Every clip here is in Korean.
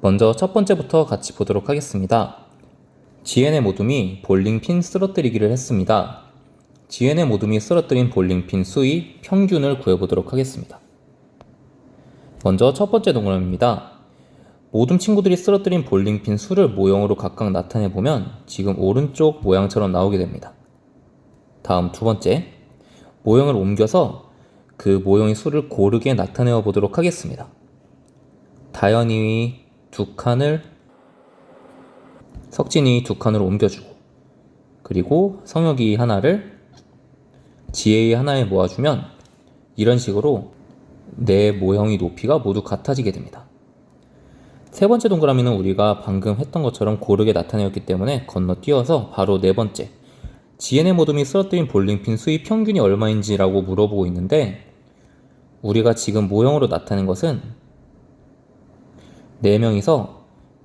먼저 첫 번째부터 같이 보도록 하겠습니다. GN의 모둠이 볼링핀 쓰러뜨리기를 했습니다. GN의 모둠이 쓰러뜨린 볼링핀 수의 평균을 구해보도록 하겠습니다. 먼저 첫 번째 동그라미입니다. 모둠 친구들이 쓰러뜨린 볼링핀 수를 모형으로 각각 나타내 보면 지금 오른쪽 모양처럼 나오게 됩니다. 다음 두 번째, 모형을 옮겨서 그 모형의 수를 고르게 나타내어 보도록 하겠습니다. 다현이 두 칸을 석진이 두 칸으로 옮겨주고 그리고 성혁이 하나를 지혜이 하나에 모아주면 이런 식으로 내 모형의 높이가 모두 같아지게 됩니다. 세 번째 동그라미는 우리가 방금 했던 것처럼 고르게 나타내었기 때문에 건너뛰어서 바로 네 번째 지혜의 모둠이 쓰러뜨린 볼링핀 수의 평균이 얼마인지라고 물어보고 있는데 우리가 지금 모형으로 나타낸 것은 4명이서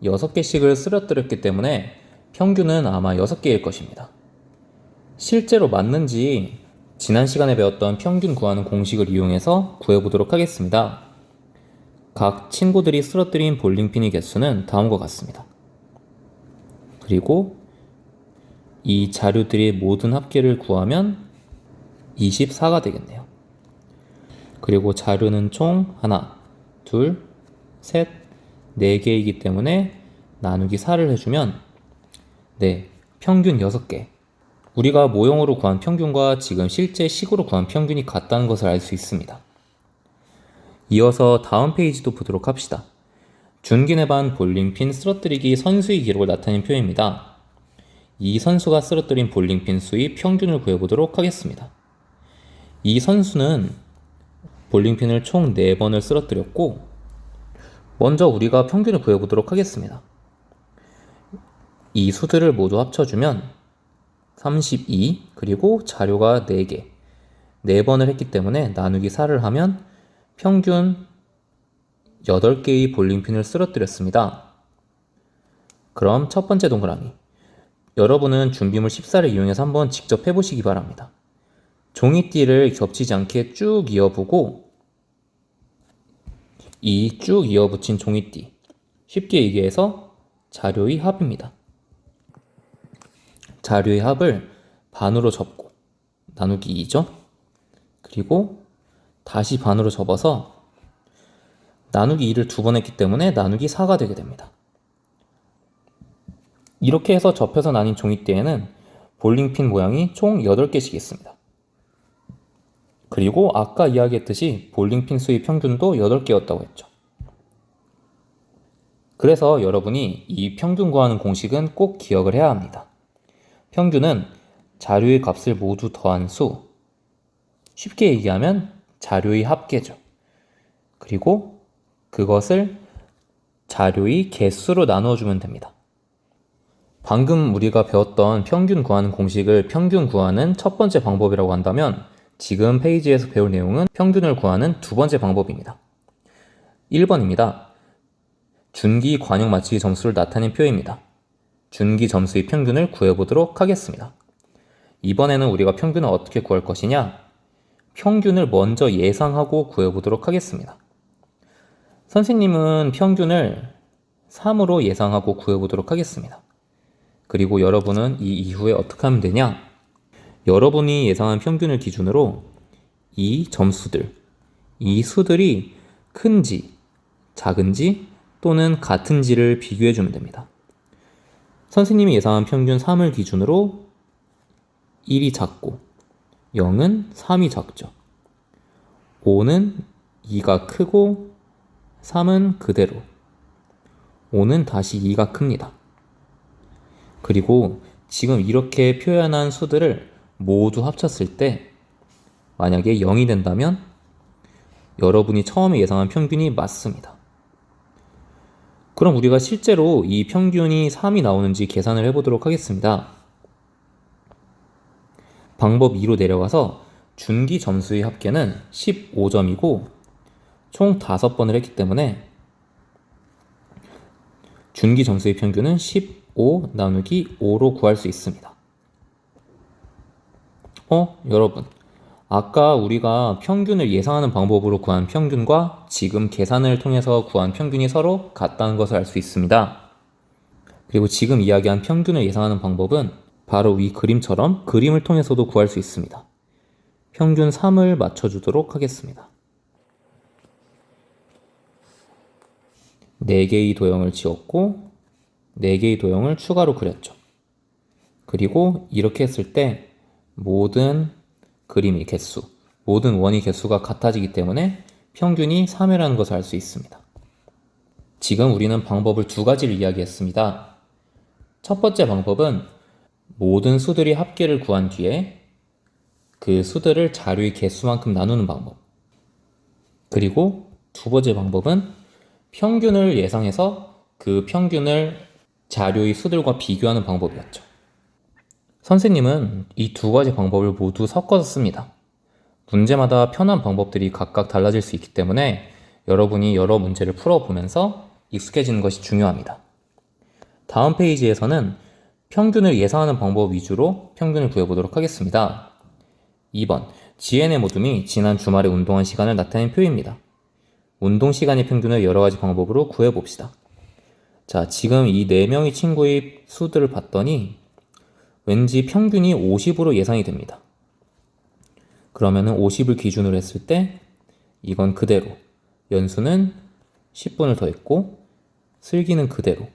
6개씩을 쓰러뜨렸기 때문에 평균은 아마 6개일 것입니다. 실제로 맞는지 지난 시간에 배웠던 평균 구하는 공식을 이용해서 구해보도록 하겠습니다. 각 친구들이 쓰러뜨린 볼링핀의 개수는 다음과 같습니다. 그리고 이 자료들의 모든 합계를 구하면 24가 되겠네요. 그리고 자료는 총 하나, 둘, 셋, 네 개이기 때문에 나누기 4를 해주면 네, 평균 6개. 우리가 모형으로 구한 평균과 지금 실제 식으로 구한 평균이 같다는 것을 알 수 있습니다. 이어서 다음 페이지도 보도록 합시다. 준기네 반 볼링핀 쓰러뜨리기 선수의 기록을 나타낸 표입니다. 이 선수가 쓰러뜨린 볼링핀 수의 평균을 구해보도록 하겠습니다. 이 선수는 볼링핀을 총 4번을 쓰러뜨렸고 먼저 우리가 평균을 구해 보도록 하겠습니다. 이 수들을 모두 합쳐주면 32 그리고 자료가 4개 4번을 했기 때문에 나누기 4를 하면 평균 8개의 볼링핀을 쓰러뜨렸습니다. 그럼 첫 번째 동그라미 여러분은 준비물 14를 이용해서 한번 직접 해보시기 바랍니다. 종이띠를 겹치지 않게 쭉 이어보고 이 쭉 이어붙인 종이띠 쉽게 얘기해서 자료의 합입니다. 자료의 합을 반으로 접고 나누기 2죠. 그리고 다시 반으로 접어서 나누기 2를 두 번 했기 때문에 나누기 4가 되게 됩니다. 이렇게 해서 접혀서 나뉜 종이띠에는 볼링핀 모양이 총 8개씩 있습니다. 그리고 아까 이야기했듯이 볼링핀 수의 평균도 8개였다고 했죠. 그래서 여러분이 이 평균 구하는 공식은 꼭 기억을 해야 합니다. 평균은 자료의 값을 모두 더한 수, 쉽게 얘기하면 자료의 합계죠. 그리고 그것을 자료의 개수로 나누어주면 됩니다. 방금 우리가 배웠던 평균 구하는 공식을 평균 구하는 첫 번째 방법이라고 한다면 지금 페이지에서 배울 내용은 평균을 구하는 두 번째 방법입니다. 1번입니다. 준기 관용 맞추기 점수를 나타낸 표입니다. 준기 점수의 평균을 구해보도록 하겠습니다. 이번에는 우리가 평균을 어떻게 구할 것이냐? 평균을 먼저 예상하고 구해보도록 하겠습니다. 선생님은 평균을 3으로 예상하고 구해보도록 하겠습니다. 그리고 여러분은 이 이후에 어떻게 하면 되냐? 여러분이 예상한 평균을 기준으로 이 점수들, 이 수들이 큰지, 작은지 또는 같은지를 비교해 주면 됩니다. 선생님이 예상한 평균 3을 기준으로 1이 작고 0은 3이 작죠. 5는 2가 크고 3은 그대로 5는 다시 2가 큽니다. 그리고 지금 이렇게 표현한 수들을 모두 합쳤을 때 만약에 0이 된다면 여러분이 처음에 예상한 평균이 맞습니다. 그럼 우리가 실제로 이 평균이 3이 나오는지 계산을 해보도록 하겠습니다. 방법 2로 내려가서 준기 점수의 합계는 15점이고 총 5번을 했기 때문에 준기 점수의 평균은 15 나누기 5로 구할 수 있습니다. 어, 여러분. 아까 우리가 평균을 예상하는 방법으로 구한 평균과 지금 계산을 통해서 구한 평균이 서로 같다는 것을 알 수 있습니다. 그리고 지금 이야기한 평균을 예상하는 방법은 바로 위 그림처럼 그림을 통해서도 구할 수 있습니다. 평균 3을 맞춰주도록 하겠습니다. 4개의 도형을 지었고 4개의 도형을 추가로 그렸죠. 그리고 이렇게 했을 때 모든 그림의 개수, 모든 원의 개수가 같아지기 때문에 평균이 3이라는 것을 알 수 있습니다. 지금 우리는 방법을 두 가지를 이야기했습니다. 첫 번째 방법은 모든 수들이 합계를 구한 뒤에 그 수들을 자료의 개수만큼 나누는 방법. 그리고 두 번째 방법은 평균을 예상해서 그 평균을 자료의 수들과 비교하는 방법이었죠. 선생님은 이 두 가지 방법을 모두 섞어서 씁니다. 문제마다 편한 방법들이 각각 달라질 수 있기 때문에 여러분이 여러 문제를 풀어보면서 익숙해지는 것이 중요합니다. 다음 페이지에서는 평균을 예상하는 방법 위주로 평균을 구해보도록 하겠습니다. 2번, GN의 모둠이 지난 주말에 운동한 시간을 나타낸 표입니다. 운동 시간의 평균을 여러 가지 방법으로 구해봅시다. 자, 지금 이 4명의 친구의 수들을 봤더니 왠지 평균이 50으로 예상이 됩니다. 그러면은 50을 기준으로 했을 때 이건 그대로 연수는 10분을 더했고 슬기는 그대로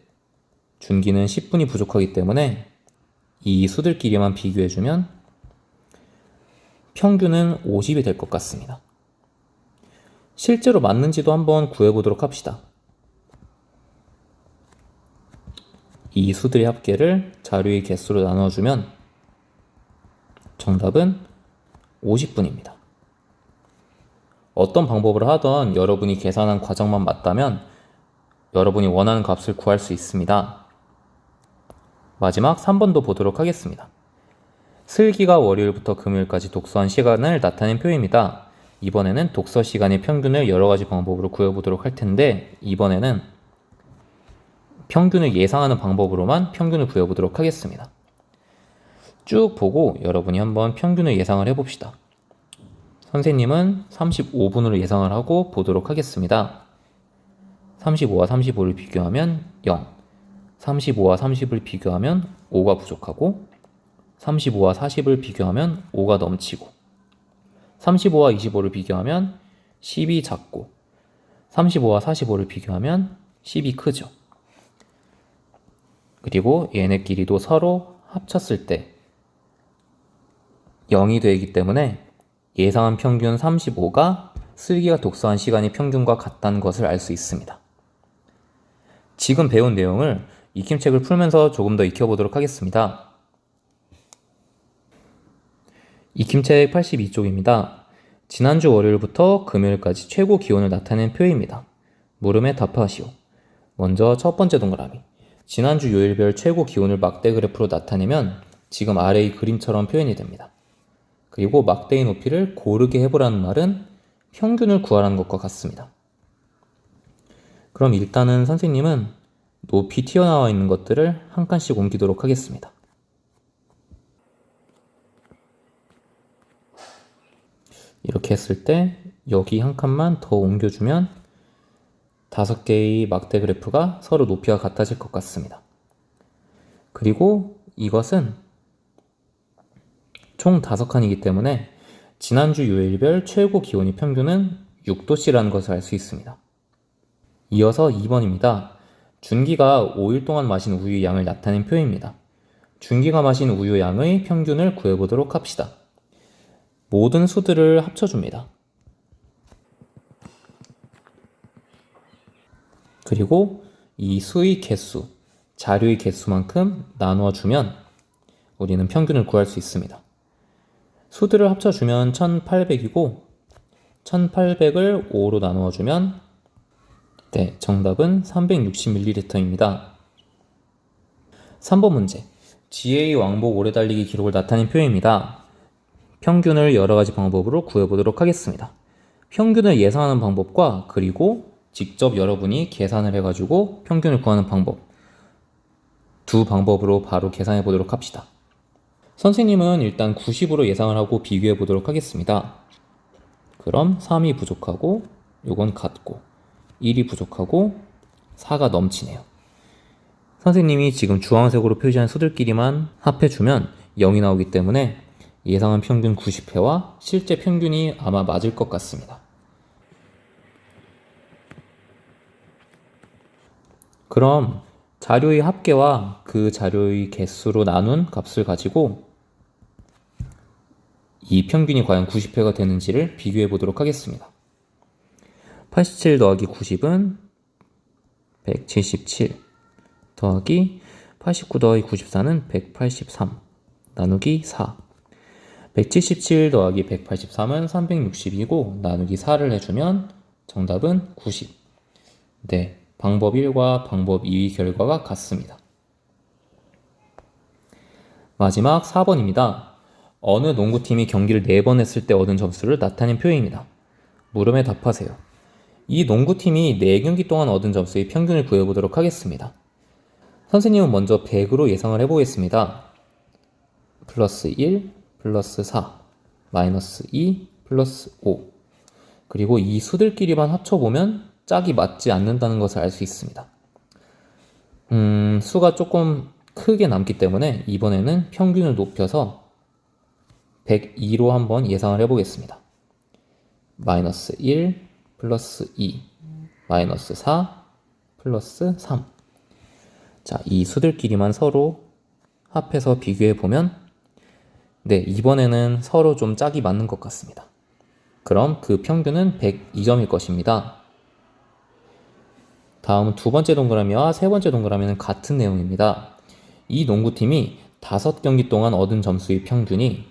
준기는 10분이 부족하기 때문에 이 수들끼리만 비교해주면 평균은 50이 될 것 같습니다. 실제로 맞는지도 한번 구해보도록 합시다. 이 수들의 합계를 자료의 개수로 나눠주면 정답은 50분입니다. 어떤 방법을 하던 여러분이 계산한 과정만 맞다면 여러분이 원하는 값을 구할 수 있습니다. 마지막 3번도 보도록 하겠습니다. 슬기가 월요일부터 금요일까지 독서한 시간을 나타낸 표입니다. 이번에는 독서 시간의 평균을 여러 가지 방법으로 구해보도록 할 텐데 이번에는 평균을 예상하는 방법으로만 평균을 구해보도록 하겠습니다. 쭉 보고 여러분이 한번 평균을 예상을 해봅시다. 선생님은 35분으로 예상을 하고 보도록 하겠습니다. 35와 35를 비교하면 0, 35와 30을 비교하면 5가 부족하고 35와 40을 비교하면 5가 넘치고 35와 25를 비교하면 10이 작고 35와 45를 비교하면 10이 크죠. 그리고 얘네끼리도 서로 합쳤을 때 0이 되기 때문에 예상한 평균 35가 슬기가 독서한 시간이 평균과 같다는 것을 알 수 있습니다. 지금 배운 내용을 익힘책을 풀면서 조금 더 익혀보도록 하겠습니다. 익힘책 82쪽입니다. 지난주 월요일부터 금요일까지 최고 기온을 나타낸 표입니다. 물음에 답하시오. 먼저 첫 번째 동그라미. 지난주 요일별 최고 기온을 막대 그래프로 나타내면 지금 아래의 그림처럼 표현이 됩니다. 그리고 막대의 높이를 고르게 해보라는 말은 평균을 구하라는 것과 같습니다. 그럼 일단은 선생님은 높이 튀어나와 있는 것들을 한 칸씩 옮기도록 하겠습니다. 이렇게 했을 때 여기 한 칸만 더 옮겨주면 다섯 개의 막대 그래프가 서로 높이가 같아질 것 같습니다. 그리고 이것은 총 다섯 칸이기 때문에 지난주 요일별 최고 기온이 평균은 6도씨라는 것을 알 수 있습니다. 이어서 2번입니다. 준기가 5일 동안 마신 우유 양을 나타낸 표입니다. 준기가 마신 우유 양의 평균을 구해보도록 합시다. 모든 수들을 합쳐줍니다. 그리고 이 수의 개수, 자료의 개수만큼 나누어 주면 우리는 평균을 구할 수 있습니다. 수들을 합쳐 주면 1800이고 1800을 5로 나누어 주면 네, 정답은 360ml입니다. 3번 문제. GA 왕복 오래 달리기 기록을 나타낸 표입니다. 평균을 여러 가지 방법으로 구해 보도록 하겠습니다. 평균을 예상하는 방법과 그리고 직접 여러분이 계산을 해가지고 평균을 구하는 방법 두 방법으로 바로 계산해 보도록 합시다. 선생님은 일단 90으로 예상을 하고 비교해 보도록 하겠습니다. 그럼 3이 부족하고 요건 같고 1이 부족하고 4가 넘치네요. 선생님이 지금 주황색으로 표시한 수들끼리만 합해주면 0이 나오기 때문에 예상한 평균 90회와 실제 평균이 아마 맞을 것 같습니다. 그럼 자료의 합계와 그 자료의 개수로 나눈 값을 가지고 이 평균이 과연 90회가 되는지를 비교해 보도록 하겠습니다. 87 더하기 90은 177 더하기 89 더하기 94는 183 나누기 4 177 더하기 183은 360이고 나누기 4를 해주면 정답은 90 네, 방법 1과 방법 2 결과가 같습니다. 마지막 4번입니다. 어느 농구팀이 경기를 4번 했을 때 얻은 점수를 나타낸 표현입니다. 물음에 답하세요. 이 농구팀이 4경기 동안 얻은 점수의 평균을 구해보도록 하겠습니다. 선생님은 먼저 100으로 예상을 해보겠습니다. 플러스 1, 플러스 4, 마이너스 2, 플러스 5. 그리고 이 수들끼리만 합쳐보면 짝이 맞지 않는다는 것을 알 수 있습니다. 음, 수가 조금 크게 남기 때문에 이번에는 평균을 높여서 102로 한번 예상을 해보겠습니다. 마이너스 1, 플러스 2, 마이너스 4, 플러스 3. 자, 이 수들끼리만 서로 합해서 비교해 보면, 네, 이번에는 서로 좀 짝이 맞는 것 같습니다. 그럼 그 평균은 102점일 것입니다. 다음은 두 번째 동그라미와 세 번째 동그라미는 같은 내용입니다. 이 농구팀이 다섯 경기 동안 얻은 점수의 평균이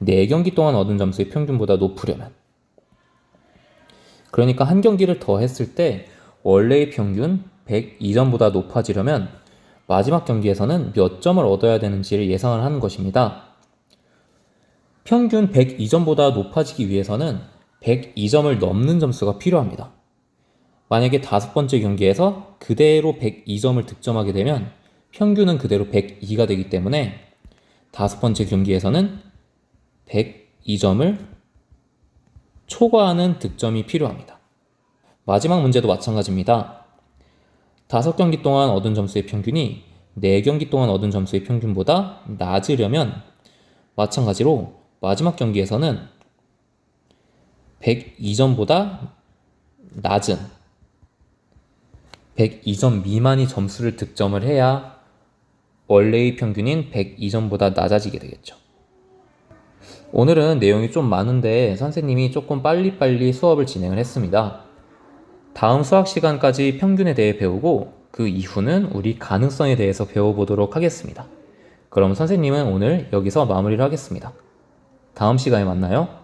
네 경기 동안 얻은 점수의 평균보다 높으려면 그러니까 한 경기를 더 했을 때 원래의 평균 102점보다 높아지려면 마지막 경기에서는 몇 점을 얻어야 되는지를 예상을 하는 것입니다. 평균 102점보다 높아지기 위해서는 102점을 넘는 점수가 필요합니다. 만약에 다섯 번째 경기에서 그대로 102점을 득점하게 되면 평균은 그대로 102가 되기 때문에 다섯 번째 경기에서는 102점을 초과하는 득점이 필요합니다. 마지막 문제도 마찬가지입니다. 다섯 경기 동안 얻은 점수의 평균이 네 경기 동안 얻은 점수의 평균보다 낮으려면 마찬가지로 마지막 경기에서는 102점보다 낮은 102점 미만이 점수를 득점을 해야 원래의 평균인 102점보다 낮아지게 되겠죠. 오늘은 내용이 좀 많은데 선생님이 조금 빨리빨리 수업을 진행을 했습니다. 다음 수학 시간까지 평균에 대해 배우고 그 이후는 우리 가능성에 대해서 배워보도록 하겠습니다. 그럼 선생님은 오늘 여기서 마무리를 하겠습니다. 다음 시간에 만나요.